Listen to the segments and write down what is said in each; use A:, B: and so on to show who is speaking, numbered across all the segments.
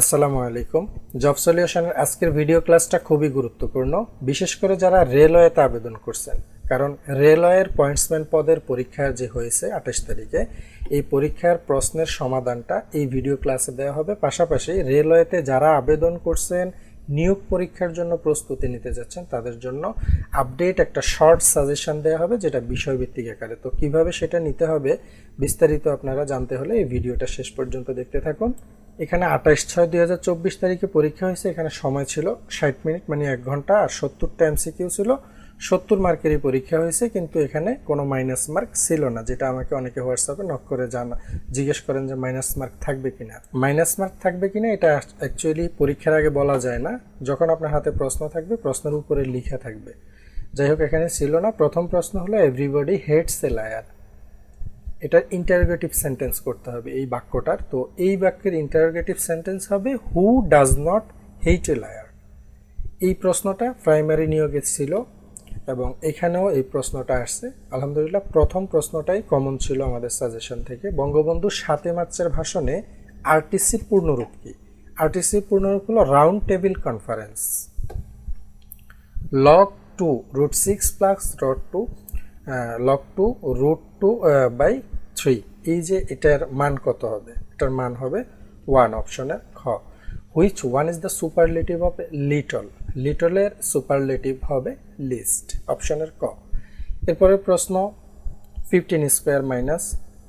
A: আসসালামু আলাইকুম। জব সলিউশনের আজকের ভিডিও ক্লাসটা খুবই গুরুত্বপূর্ণ। বিশেষ করে যারা রেলওয়েতে আবেদন করছেন। কারণ রেলওয়ের পয়েন্টসম্যান পদের পরীক্ষা যে হয়েছে আঠাশ তারিখে, এই পরীক্ষার প্রশ্নের সমাধানটা এই ভিডিও ক্লাসে দেওয়া হবে। পাশাপাশি রেলওয়েতে যারা আবেদন করছেন, নিয়োগ পরীক্ষার জন্য প্রস্তুতি নিতে যাচ্ছেন, তাদের জন্য আপডেট একটা শর্ট সাজেশন দেওয়া হবে, যেটা বিষয়ভিত্তিক আকারে। তো কীভাবে সেটা নিতে হবে, বিস্তারিত আপনারা জানতে হলে এই ভিডিওটা শেষ পর্যন্ত দেখতে থাকুন। এখানে আঠাশ ছয় দুই হাজার চব্বিশ তারিখে পরীক্ষা হয়েছে। এখানে সময় ছিল ষাট মিনিট মানে এক ঘণ্টা, আর সত্তরটা এমসিকিউ ছিল। সত্তর মার্কেরই পরীক্ষা হয়েছে, কিন্তু এখানে কোনো মাইনাস মার্ক ছিল না, যেটা আমাকে অনেকে হোয়াটসঅ্যাপে নক করে জানা, জিজ্ঞেস করেন যে মাইনাস মার্ক থাকবে কিনা। মাইনাস মার্ক থাকবে কি না এটা অ্যাকচুয়ালি পরীক্ষার আগে বলা যায় না। যখন আপনার হাতে প্রশ্ন থাকবে, প্রশ্নের উপরে লিখা থাকবে। যাই হোক, এখানে ছিল না। প্রথম প্রশ্ন হলো এভরিবডি হেডস এ লায়ার এটা ইন্টারোগেটিভ সেন্টেন্স করতে হবে এই বাক্যটার। তো এই বাক্যের ইন্টারোগেটিভ সেন্টেন্স হবে who does not hate a liar এই প্রশ্নটা প্রাইমারি নিয়োগে ছিল এবং এখানেও এই প্রশ্নটা আসছে। আলহামদুলিল্লাহ, প্রথম প্রশ্নটাই কমন ছিল আমাদের সাজেশন থেকে। বঙ্গবন্ধু সাতে মার্চের ভাষণে আরটিসির পূর্ণরূপ কি? আরটিসির পূর্ণরূপ হলো round table conference log two root six plus log two log two root two by three এই যে এটার মান কত হবে? এটার মান হবে ওয়ান অপশনের খ। Which one is the superlative of little লিটলের superlative হবে লিস্ট অপশনের ক। এরপরে প্রশ্ন fifteen square minus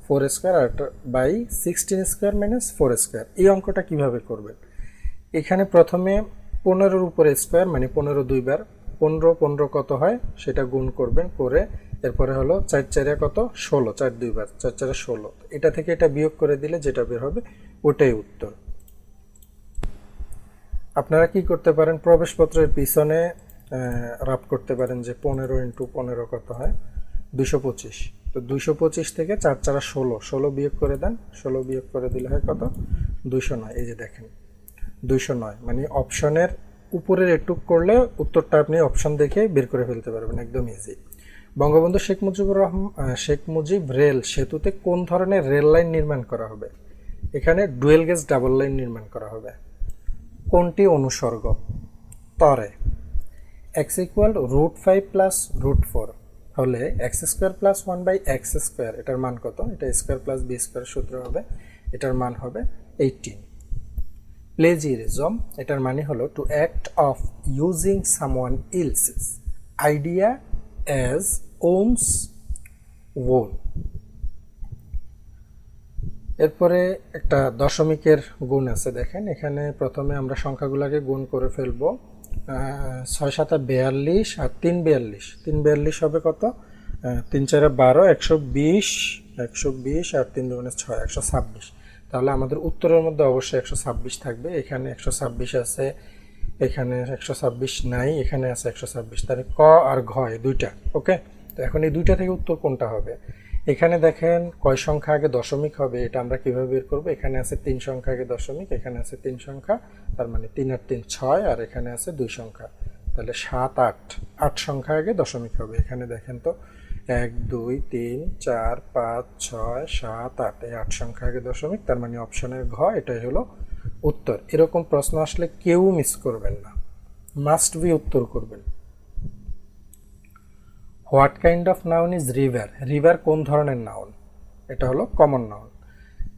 A: four square R by sixteen square minus four square এই অঙ্কটা কীভাবে করবেন এখানে প্রথমে পনেরোর উপরে স্কোয়ার মানে পনেরো দুইবার, পনেরো পনেরো কত হয়? সেটা গুণ করবেন করে এরপরে হলো চার চারে কত? ষোলো, চার দুইবার চার চারে ষোলো। এটা থেকে এটা বিয়োগ করে দিলে যেটা বের হবে ওটাই উত্তর। আপনারা কি করতে পারেন? প্রবেশপত্রের পিছনে রাপ করতে পারেন যে পনেরো ইন্টু পনেরো কত হয়? দুশো পঁচিশ। তো দুশো পঁচিশ থেকে চার চারা ষোলো ষোলো বিয়োগ করে দেন, ষোলো বিয়োগ করে দিলে হয় কত? দুশো নয়। এই যে দেখেন, দুইশো নয়। মানে অপশনের উপরের এটুক করলে উত্তরটা আপনি অপশন দেখে বের করে ফেলতে পারবেন, একদম ইজি বঙ্গবন্ধু শেখ মুজিবুর রহমান শেখ মুজিব রেল সেতুতে কোন ধরনের রেল লাইন নির্মাণ করা হবে? এখানে ডুয়েল গেজ ডাবল লাইন নির্মাণ করা হবে। কোনটি অনুসর্গ? তরে। X equal root five plus root four হলে x square plus one by x square এটার মান কত? এটা স্কোয়ার প্লাস বি স্কোয়ার সূত্র হবে, এটার মান হবে এইটিন প্লেজিরিজম এটার মানে হলো to act of using someone else's idea as one's own. এরপরে একটা দশমিকের গুণ আছে, দেখেন। এখানে প্রথমে আমরা সংখ্যাগুলোকে গুণ করে ফেলব। ছয় সাতা বিয়াল্লিশ আর তিন বিয়াল্লিশ। তিন বিয়াল্লিশ হবে কত? তিন চারে বারো, একশো বিশ একশো বিশ আর তিন দুগুণে ছয়, একশো ছাব্বিশ। তাহলে আমাদের উত্তরের মধ্যে অবশ্যই একশো ছাব্বিশ থাকবে। এখানে একশো ছাব্বিশ আছে, এখানে একশো ছাব্বিশ নাই, এখানে আছে একশো ছাব্বিশ। তাহলে ক আর ঘ দুইটা, ওকে? তো এখন এই দুইটা থেকে উত্তর কোনটা হবে? এখানে দেখেন কয় সংখ্যা আগে দশমিক হবে, এটা আমরা কীভাবে বের করব? এখানে আছে তিন সংখ্যা আগে দশমিক, এখানে আছে তিন সংখ্যা, তার মানে তিন আর তিন ছয়, আর এখানে আছে দুই সংখ্যা। তাহলে সাত, আট আট সংখ্যা আগে দশমিক হবে। এখানে দেখেন তো এক, দুই, তিন, চার, পাঁচ, ছয়, সাত, আট, এই আট সংখ্যা আগে দশমিক, তার মানে অপশনের ঘ, এটাই হলো উত্তর। এরকম প্রশ্ন আসলে কেউ মিস করবেন না। মাস্ট বি উত্তর করবেন। What kind of noun is river river কোন ধরনের নাউন এটা হলো কমন নাউন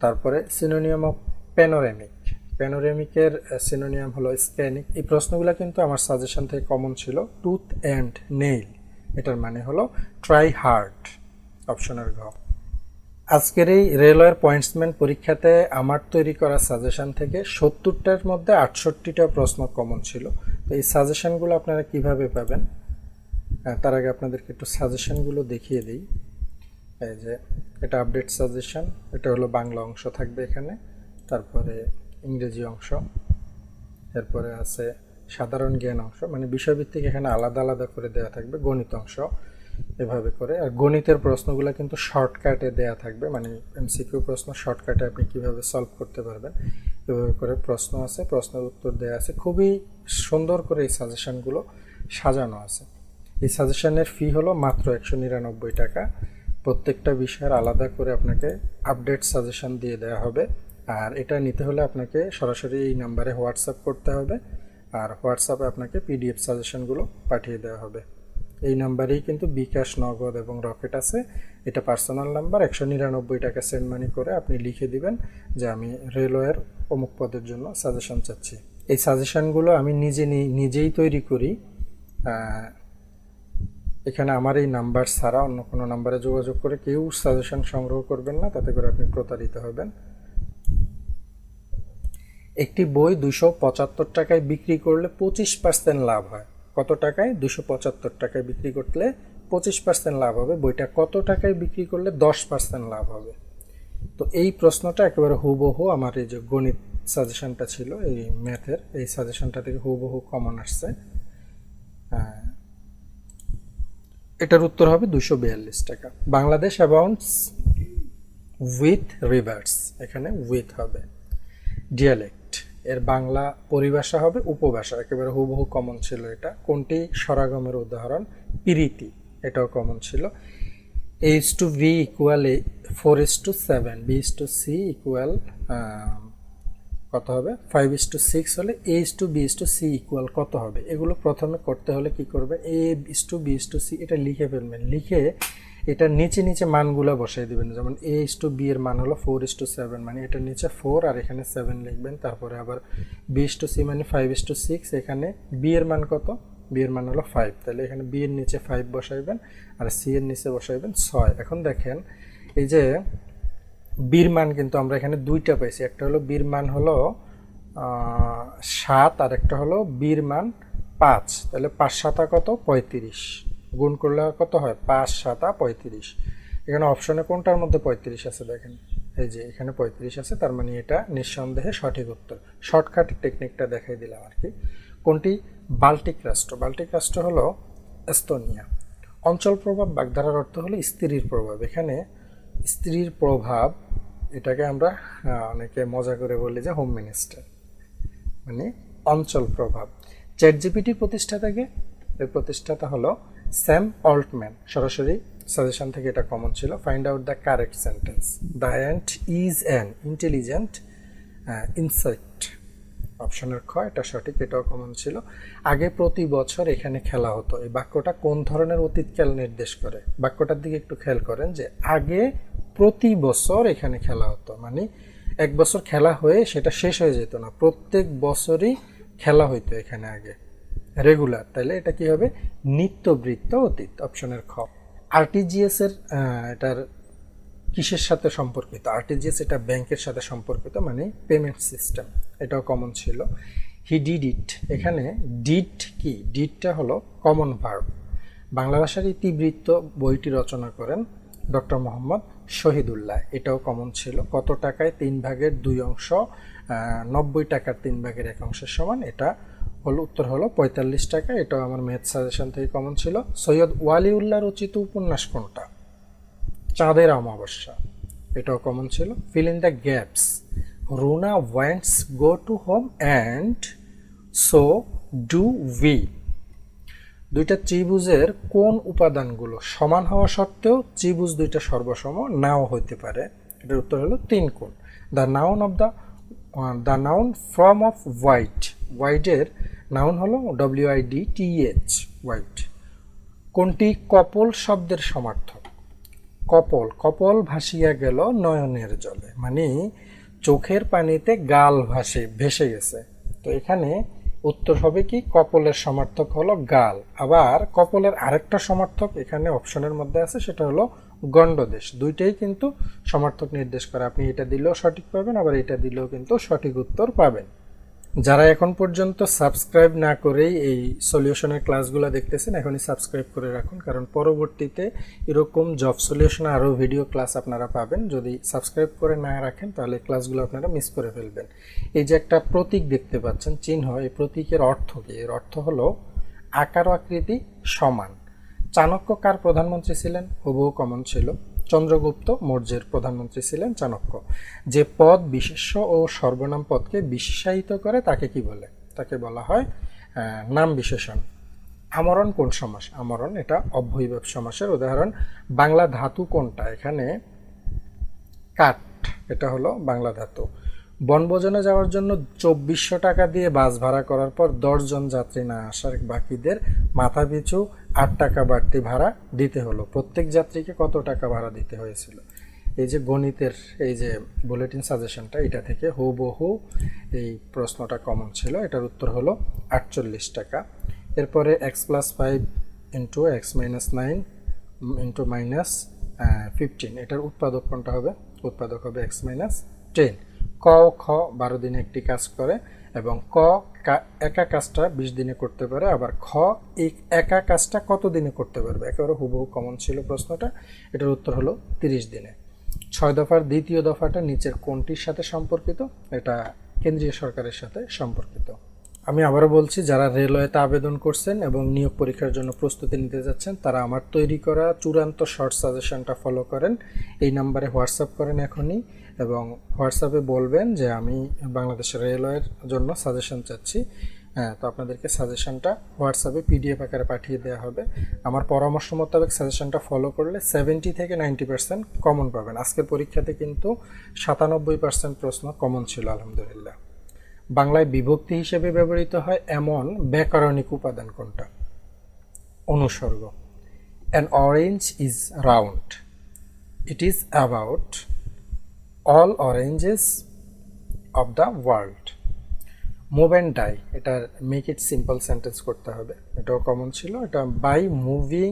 A: তারপরে সিনোনিয়াম অফ প্যানোরেমিক প্যানোরেমিকের সিনোনিয়াম হলো স্ক্যানিক এই প্রশ্নগুলো কিন্তু আমার সাজেশন থেকে কমন ছিল। টুথ অ্যান্ড নেইল এটার মানে হলো ট্রাই হার্ড অপশনের ঘ। আজকের এই রেলওয়ের পয়েন্টসম্যান পরীক্ষাতে আমার তৈরি করা সাজেশন থেকে সত্তরটার মধ্যে আটষট্টিটা প্রশ্ন কমন ছিল। তো এই সাজেশনগুলো আপনারা কীভাবে পাবেন? তার আগে আপনাদেরকে একটু সাজেশনগুলো দেখিয়ে দিই। এই যে, এটা আপডেট সাজেশন, এটা হলো বাংলা অংশ থাকবে এখানে, তারপরে ইংরেজি অংশ, এরপরে আছে সাধারণ জ্ঞান অংশ মানে বিষয়ভিত্তিক এখানে আলাদা আলাদা করে দেওয়া থাকবে, গণিত অংশ, এভাবে করে। আর গণিতের প্রশ্নগুলো কিন্তু শর্টকাটে দেয়া থাকবে মানে এমসিকিউ প্রশ্ন শর্টকাটে আপনি কীভাবে সলভ করতে পারবেন, এভাবে করে প্রশ্ন আছে, প্রশ্নের উত্তর দেওয়া আছে। খুবই সুন্দর করে এই সাজেশনগুলো সাজানো আছে। এই সাজেশনের ফি হলো মাত্র একশো নিরানব্বই টাকা। প্রত্যেকটা বিষয়ের আলাদা করে আপনাকে আপডেট সাজেশন দিয়ে দেওয়া হবে। আর এটা নিতে হলে আপনাকে সরাসরি এই নাম্বারে হোয়াটসঅ্যাপ করতে হবে। আর হোয়াটসঅ্যাপে আপনাকে পিডিএফ সাজেশনগুলো পাঠিয়ে দেওয়া হবে। এই নাম্বারেই কিন্তু বিকাশ, নগদ এবং রকেট আছে। এটা পার্সোনাল নাম্বার একশো নিরানব্বই টাকা সেন্ড মানি করে আপনি লিখে দিবেন যে আমি রেলওয়ের অমুক পদের জন্য সাজেশন চাচ্ছি। এই সাজেশনগুলো আমি নিজে নিজেই তৈরি করি। এখানে আমার এই নাম্বার ছাড়া অন্য কোনো নাম্বারে যোগাযোগ করে কেউ সাজেশন সংগ্রহ করবেন না, তাতে করে আপনি প্রতারিত হবেন। একটি বই দুশো পঁচাত্তর টাকায় বিক্রি করলে পঁচিশ পার্সেন্ট লাভ হয়। কত টাকায়? দুশো পঁচাত্তর টাকায় বিক্রি করলে পঁচিশ পার্সেন্ট লাভ হবে। বইটা কত টাকায় বিক্রি করলে দশ পার্সেন্ট লাভ হবে? তো এই প্রশ্নটা একেবারে হুবহু আমার এই যে গণিত সাজেশনটা ছিল, এই ম্যাথের এই সাজেশনটা থেকে হুবহু কমন আসছে। এটার উত্তর হবে দুশো বিয়াল্লিশ টাকা। বাংলাদেশ অ্যাবাউন্টস উইথ রিভার্স, এখানে উইথ হবে। ডিয়ালেক্ট, এর বাংলা পরিভাষা হবে উপভাষা, একেবারে হুবহু কমন ছিল এটা। কোনটি? স্বরাগমের উদাহরণ, পিরিতি, এটাও কমন ছিল। H to V equal four is to seven B to C equal কত হবে? ফাইভ ইস টু সিক্স হলে A is to B is to C equal কত হবে? এগুলো প্রথমে করতে হলে কি করবে? A is to B is to C এটা লিখে ফেলবেন। লিখে এটা নিচে নিচে মানগুলো বসাই দিবেন। যেমন এ ইস টু বি এর মান হলো ফোর ইস টু সেভেন মানে এটা নিচে ফোর আর এখানে সেভেন লিখবেন। তারপরে আবার বি ইস টু সি মানে ফাইভ ইস টু সিক্স এখানে বি এর মান কত? বি এর মান হলো ফাইভ তাহলে এখানে বি এর নিচে ফাইভ বসাইবেন আর সি এর নিচে বসাইবেন ছয়। এখন দেখেন, এই যে বীর মান কিন্তু আমরা এখানে দুইটা পাইছি। একটা হলো বীর মান হলো সাত, আর একটা হলো বীর মান পাঁচ। তাহলে পাঁচ সাতা কত? পঁয়ত্রিশ। গুণ করলে কত হয়? পাঁচ সাতা পঁয়ত্রিশ। এখানে অপশনে কোনটার মধ্যে পঁয়ত্রিশ আছে দেখেন? এই যে এখানে পঁয়ত্রিশ আছে, তার মানে এটা নিঃসন্দেহে সঠিক উত্তর। শর্টকাট টেকনিকটা দেখাই দিলাম আর কি। কোনটি? বাল্টিক রাষ্ট্র। বাল্টিক রাষ্ট্র হলো এস্তোনিয়া। অঞ্চল প্রভাব বাগধারার অর্থ হলো স্ত্রীর প্রভাব। এখানে স্ত্রীর প্রভাব, এটাকে আমরা অনেকে মজা করে বলি যে হোম মিনিস্টার মানে অঞ্চল প্রভাব। চ্যাট জিপিটির প্রতিষ্ঠাতাকে এর প্রতিষ্ঠাতা হলো স্যাম অল্টম্যান সরাসরি সাজেশন থেকে এটা কমন ছিল। Find out the correct sentence the ant is an intelligent insect অপশনের খ, এটা সঠিক, এটাও কমন ছিল। আগে প্রতি বছর এখানে খেলা হতো। এই বাক্যটা কোন ধরনের অতীতকাল নির্দেশ করে? বাক্যটার দিকে একটু খেয়াল করেন যে আগে প্রতি বছর এখানে খেলা হতো। মানে এক বছর খেলা হয়ে সেটা শেষ হয়ে যেত না। প্রত্যেক বছরই খেলা হইতো এখানে আগে। রেগুলার তাহলে এটা কি হবে? নিত্যবৃত্ত অতীত অপশনের খ। আরটিজিএস এর এটার কিসের সাথে সম্পর্কিত? আরটিজিএস এটা ব্যাংকের সাথে সম্পর্কিত মানে পেমেন্ট সিস্টেম এটাও কমন ছিল। He did it. এখানে ডিড কি? ডিডটা হলো কমন ভার্ব বাংলা ভাষার ইতিবৃত্ত বইটি রচনা করেন ডক্টর মোহাম্মদ শহীদুল্লাহ, এটাও কমন ছিল। কত টাকায়? তিন ভাগের দুই অংশ নব্বই টাকার তিন ভাগের এক অংশের সমান। এটা হলো, উত্তর হলো পঁয়তাল্লিশ টাকা। এটাও আমার ম্যাথ সাজেশন থেকে কমন ছিল। সৈয়দ ওয়ালিউল্লাহ রচিত উপন্যাস কোনটা? চাঁদের অমাবস্যা, এটাও কমন ছিল। Fill in the gaps Runa wants go to home and so do we দুইটা ত্রিভুজের কোন উপাদানগুলো সমান হওয়া সত্ত্বেও ত্রিভুজ দুইটা সর্বসম নাও হইতে পারে? এটার উত্তর হলো তিন কোণ। The noun of the the noun from of white হোয়াইটের নাউন হলো টি এইচ হোয়াইট কোনটি কপল শব্দের সমার্থক? কপল। কপল ভাসিয়া গেল নয়নের জলে। মানে চোখের পানিতে গাল ভাসে, ভেসে গেছে। তো এখানে উত্তর হবে কি? কপলের সমার্থক হলো গাল। আবার কপলের আরেকটা সমার্থক এখানে অপশনের মধ্যে আছে, সেটা হলো গণ্ডদেশ। দুইটাই কিন্তু সমার্থক নির্দেশ করে। আপনি এটা দিলেও সঠিক পাবেন, আবার এটা দিলেও কিন্তু সঠিক উত্তর পাবেন। যারা এখন পর্যন্ত সাবস্ক্রাইব না করেই এই সলিউশনের ক্লাসগুলো দেখতেছেন, এখনই সাবস্ক্রাইব করে রাখুন, কারণ পরবর্তীতে এরকম জব সলিউশন আরও ভিডিও ক্লাস আপনারা পাবেন। যদি সাবস্ক্রাইব করে না রাখেন, তাহলে ক্লাসগুলো আপনারা মিস করে ফেলবেন। এই যে একটা প্রতীক দেখতে পাচ্ছেন, চিহ্ন, এই প্রতীকের অর্থ কি? এর অর্থ হলো আকার আকৃতি সমান। চাণক্য কার প্রধানমন্ত্রী ছিলেন? হুবহু কমন ছিল। চন্দ্রগুপ্ত মৌর্যের প্রধানমন্ত্রী ছিলেন চাণক্য। যে পদ বিশেষ্য ও সর্বনাম পদকে বিশেষায়িত করে তাকে কি বলে? তাকে বলা হয় নাম বিশেষণ। আমরণ কোন সমাস? আমরণ এটা অব্যয়ীভাব সমাসের উদাহরণ। বাংলা ধাতু কোনটা? এখানে কাঠ, এটা হলো বাংলা ধাতু। বনভোজনে যাওয়ার জন্য চব্বিশশো টাকা দিয়ে বাস ভাড়া করার পর দশজন যাত্রী না আসার বাকিদের মাথা পিছু আট টাকা বাড়তি ভাড়া দিতে হলো। প্রত্যেক যাত্রীকে কত টাকা ভাড়া দিতে হয়েছিল? এই যে গণিতের এই যে বুলেটিন সাজেশনটা, এটা থেকে হুবহু এই প্রশ্নটা কমন ছিল। এটার উত্তর হলো আটচল্লিশ টাকা। এরপরে x plus five into x minus nine into minus fifteen এটার উৎপাদক কোনটা হবে? উৎপাদক হবে এক্স মাইনাস টেন ক, খ, বারো দিনে একটি কাজ করে। এবং ক একা কাজটা বিশ দিনে করতে পারে, আবার খ এই একা কাজটা কত দিনে করতে পারবে? একেবারে হুবহু কমন ছিল প্রশ্নটা। এটার উত্তর হলো তিরিশ দিনে। ছয় দফার দ্বিতীয় দফাটা নিচের কোনটির সাথে সম্পর্কিত? এটা কেন্দ্রীয় সরকারের সাথে সম্পর্কিত। আমি আবারও বলছি, যারা রেলওয়েতে আবেদন করছেন এবং নিয়োগ পরীক্ষার জন্য প্রস্তুতি নিতে যাচ্ছেন, তারা আমার তৈরি করা চূড়ান্ত শর্ট সাজেশনটা ফলো করেন। এই নাম্বারে হোয়াটসঅ্যাপ করেন এখনই। এবং হোয়াটসঅ্যাপে বলবেন যে আমি বাংলাদেশ রেলওয়ের জন্য সাজেশন চাচ্ছি। হ্যাঁ তো আপনাদেরকে সাজেশনটা হোয়াটসঅ্যাপে পিডিএফ আকারে পাঠিয়ে দেওয়া হবে। আমার পরামর্শ মোতাবেক সাজেশনটা ফলো করলে সেভেন্টি থেকে নাইনটি পার্সেন্ট কমন পাবেন। আজকের পরীক্ষাতে কিন্তু সাতানব্বই পার্সেন্ট প্রশ্ন কমন ছিল, আলহামদুলিল্লাহ। বাংলায় বিভক্তি হিসেবে ব্যবহৃত হয় এমন ব্যাকরণিক উপাদান কোনটা? অনুসর্গ। An orange is round it is about all oranges of the world move and die এটা মেক ইট সিম্পল সেন্টেন্স করতে হবে। এটাও কমন ছিল, এটা by moving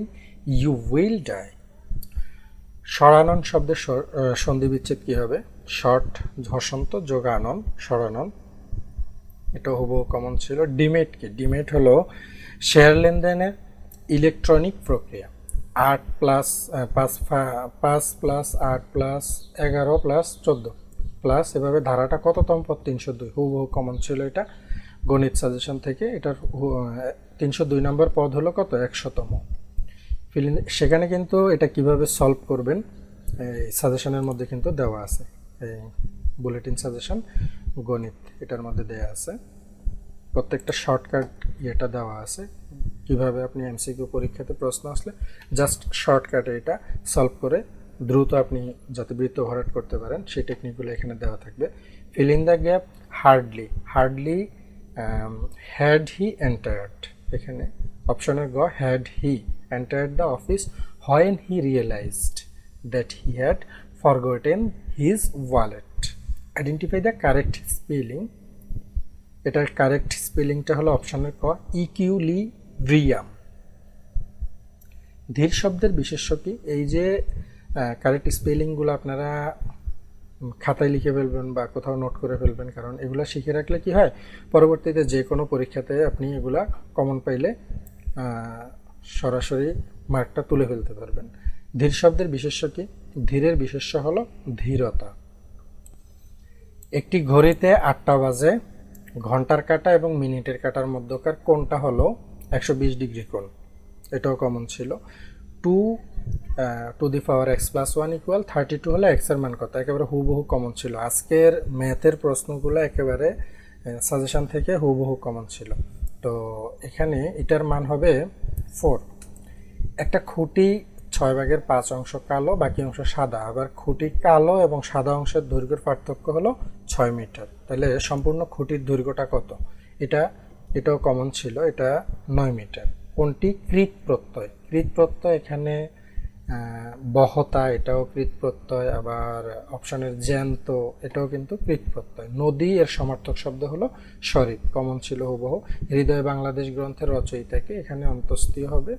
A: you will die সরানন শব্দের সন্ধি বিচ্ছেদ কী হবে? শর্ট হসন্ত যোগানন সরানন এটা হুবহু কমন ছিল। ডিমেট কি ডিমেট হলো শেয়ার লেনদেনের ইলেকট্রনিক প্রক্রিয়া। আট প্লাস পাঁচ পাঁচ প্লাস আট প্লাস এগারো প্লাস চোদ্দ। প্লাস এভাবে ধারাটা কততম পদ? তিনশো দুই। হুবহু কমন ছিল এটা। গণিত সাজেশন থেকে এটার তিনশো দুই নম্বর পদ হলো কত? একশোতম। সেখানে কিন্তু এটা কীভাবে সলভ করবেন? এই সাজেশনের মধ্যে কিন্তু দেওয়া আছে। এই বুলেটিন সাজেশন গণিত এটার মধ্যে দেওয়া আছে। প্রত্যেকটা শর্টকাট ইয়েটা দেওয়া আছে। কীভাবে আপনি এমসিকিউ পরীক্ষাতে প্রশ্ন আসলে জাস্ট শর্টকাটে এটা সলভ করে দ্রুত আপনি যাতে বৃত্ত ভরাট করতে পারেন, সেই টেকনিকগুলো এখানে দেওয়া থাকবে। Fill in the gap hardly hardly had he entered এখানে অপশনের গ had he entered the office when he realized that he had forgotten his wallet identify the correct spelling এটার কারেক্ট স্পেলিংটা হলো অপশনের ক ইকিউলিব্রিয়াম ধীর শব্দের বিশেষ্য কি? এই যে কারেক্ট স্পেলিংগুলো আপনারা খাতায় লিখে ফেলবেন বা কোথাও নোট করে ফেলবেন, কারণ এগুলা শিখে রাখলে কি হয়? পরবর্তীতে যে কোনো পরীক্ষাতে আপনি এগুলা কমন পাইলে সরাসরি মার্কটা তুলে ফেলতে পারবেন। ধীর শব্দের বিশেষ্য কি? ধীরের বিশেষ্য হলো ধীরতা। একটি ঘড়িতে আটটা বাজে, ঘণ্টার কাটা এবং মিনিটের কাটার মধ্যকার কোনটা হলো একশো বিশ ডিগ্রি কোণ। এটাও কমন ছিল। Two to the power x plus one equal thirty two হলে এক্সের মান কত? একেবারে হুবহু কমন ছিল। আজকের ম্যাথের প্রশ্নগুলো একেবারে সাজেশন থেকে হুবহু কমন ছিল। তো এখানে এটার মান হবে ফোর একটা খুঁটি ছয় ভাগের পাঁচ অংশ কালো, বাকি অংশ সাদা। আবার খুঁটি কালো এবং সাদা অংশের দৈর্ঘ্যের পার্থক্য হলো ছয় মিটার। তাহলে সম্পূর্ণ খুঁটির দৈর্ঘ্যটা কত? এটা এটাও কমন ছিল, এটা নয় মিটার কোনটি? কৃত প্রত্যয়। কৃত প্রত্যয় এখানে বহতা, এটাও কৃত প্রত্যয়। আবার অপশনের জ্যান্ত, এটাও কিন্তু কৃত প্রত্যয়। নদী, এর সমার্থক শব্দ হলো শরীফ কমন ছিল হুবহু। হৃদয় বাংলাদেশ গ্রন্থের রচয়িতাকে এখানে অন্তস্তীয় হবে।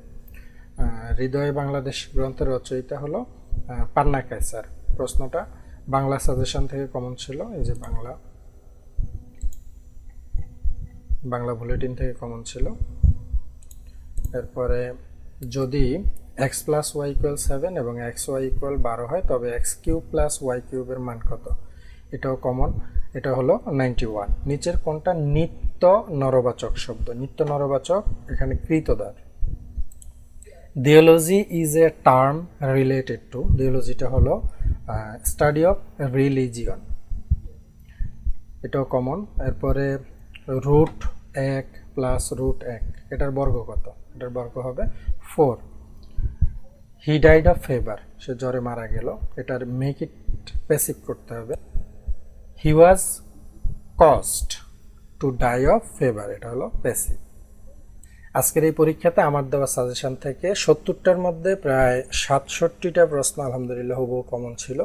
A: হৃদয় বাংলাদেশ গ্রন্থের রচয়িতা হলো পান্না কায়সার। প্রশ্নটা বাংলা সাজেশন থেকে কমন ছিল, এই যে বাংলা বাংলা বুলেটিন থেকে কমন ছিল। এরপরে যদি x plus y equal seven এবং এক্স ওয়াই ইকুয়াল বারো হয়, তবে এক্স কিউব প্লাস ওয়াই কিউবের মান কত? এটাও কমন এটা হলো নাইনটি ওয়ান নিচের কোনটা নিত্য নরবাচক শব্দ। নিত্য নরবাচক, এখানে কৃতদার। Theology is a term related to দিওলজিটা হলো স্টাডি অফ রিলিজিয়ন এটাও কমন এরপরে রুট এক প্লাস রুট এক। এটার বর্গ কত? এটার বর্গ হবে four. He died of fever. সে জ্বরে মারা গেল। এটার মেক ইট প্যাসিভ করতে হবে। He was caused to die of fever. এটা হলো প্যাসিভ আজকের এই পরীক্ষাতে আমার দেওয়া সাজেশন থেকে সত্তরটার মধ্যে প্রায় সাতষট্টিটা প্রশ্ন আলহামদুলিল্লাহ হুবহু কমন ছিল।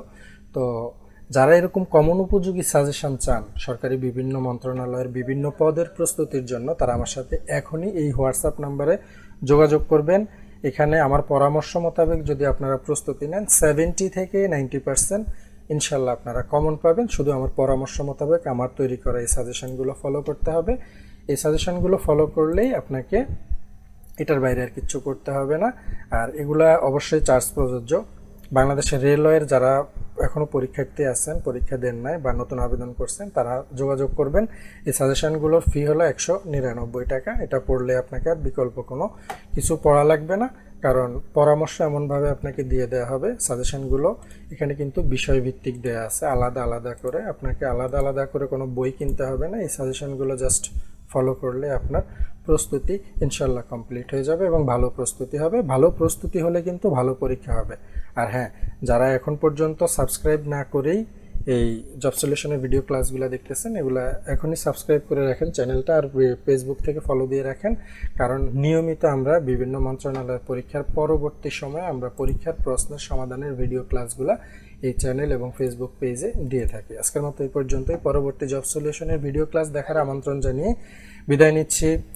A: তো যারা এরকম কমন উপযোগী সাজেশন চান, সরকারি বিভিন্ন মন্ত্রণালয়ের বিভিন্ন পদের প্রস্তুতির জন্য, তারা আমার সাথে এখনই এই হোয়াটসঅ্যাপ নাম্বারে যোগাযোগ করবেন। এখানে আমার পরামর্শ মোতাবেক যদি আপনারা প্রস্তুতি নেন সেভেন্টি থেকে নাইনটি পার্সেন্ট ইনশাল্লাহ আপনারা কমন পাবেন। শুধু আমার পরামর্শ মোতাবেক আমার তৈরি করা এই সাজেশনগুলো ফলো করতে হবে। এই সাজেশনগুলো ফলো করলেই আপনাকে এটার বাইরে আর কিচ্ছু করতে হবে না। আর এগুলা অবশ্যই চার্জ প্রযোজ্য। বাংলাদেশের রেলওয়ের যারা এখনও পরীক্ষার্থী আছেন, পরীক্ষা দেন নাই বা নতুন আবেদন করছেন, তারা যোগাযোগ করবেন। এই সাজেশনগুলোর ফি হলো একশো নিরানব্বই টাকা। এটা পড়লে আপনাকে আর বিকল্প কোনো কিছু পড়া লাগবে না, কারণ পরামর্শ এমনভাবে আপনাকে দিয়ে দেওয়া হবে। সাজেশনগুলো এখানে কিন্তু বিষয়ভিত্তিক দেওয়া আছে, আলাদা আলাদা করে। আপনাকে আলাদা আলাদা করে কোনো বই কিনতে হবে না। এই সাজেশনগুলো জাস্ট ফলো করলে আপনার প্রস্তুতি ইনশাল্লাহ কমপ্লিট হয়ে যাবে এবং ভালো প্রস্তুতি হবে। ভালো প্রস্তুতি হলে কিন্তু ভালো পরীক্ষা হবে। আর হ্যাঁ যারা এখন পর্যন্ত সাবস্ক্রাইব না করেই এই জব সলিউশনের ভিডিও ক্লাসগুলো দেখতেছেন, এগুলা এখনই সাবস্ক্রাইব করে রাখেন। চ্যানেলটা আর ফেসবুক থেকে ফলো দিয়ে রাখেন। কারণ নিয়মিত আমরা বিভিন্ন মন্ত্রণালয়ের পরীক্ষার পরবর্তী সময়ে আমরা পরীক্ষার প্রশ্নের সমাধানের ভিডিও ক্লাসগুলো এই চ্যানেল এবং ফেসবুক পেজে দিয়ে থাকি। আজকের মতো এই পর্যন্তই। পরবর্তী জব সলিউশনের ভিডিও ক্লাস দেখার আমন্ত্রণ জানিয়ে বিদায় নিচ্ছি।